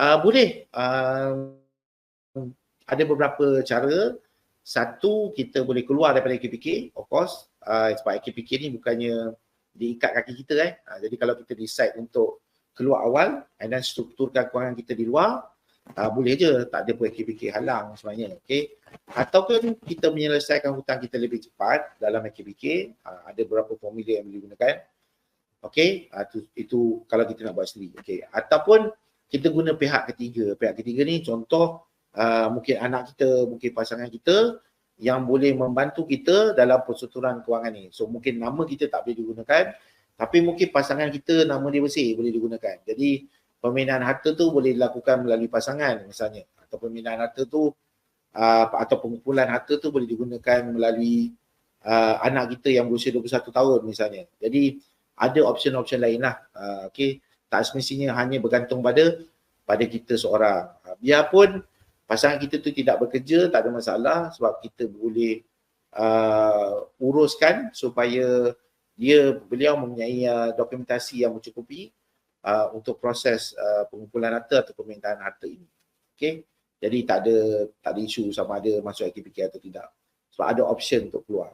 Uh, boleh. Uh, ada beberapa cara. Satu, kita boleh keluar daripada KPK, of course. Uh, sebab KPK ni bukannya diikat kaki kita eh. Uh, jadi kalau kita decide untuk keluar awal and then strukturkan kewangan kita di luar, uh, boleh je tak ada pun KPK halang sebenarnya. Okay. Ataupun kita menyelesaikan hutang kita lebih cepat dalam KPK, uh, ada beberapa formula yang boleh gunakan. Okay, uh, itu, itu kalau kita nak buat sendiri. Okay. Ataupun kita guna pihak ketiga. Pihak ketiga ni contoh uh, mungkin anak kita, mungkin pasangan kita yang boleh membantu kita dalam perseturuan kewangan ni. So mungkin nama kita tak boleh digunakan tapi mungkin pasangan kita nama dia bersih boleh digunakan. Jadi pemindahan harta tu boleh dilakukan melalui pasangan misalnya atau pemindahan harta tu uh, atau pengumpulan harta tu boleh digunakan melalui uh, anak kita yang berusia 21 tahun misalnya. Jadi ada option-option lain lah. Uh, okay. Tak semestinya hanya bergantung pada pada kita seorang. Uh, biarpun pasangan kita tu tidak bekerja tak ada masalah sebab kita boleh uh, uruskan supaya dia beliau mempunyai uh, dokumentasi yang mencukupi uh, untuk proses uh, pengumpulan harta atau permintaan harta ini. Okey. Jadi tak ada tak ada isu sama ada masuk AKPK atau tidak. Sebab ada option untuk keluar.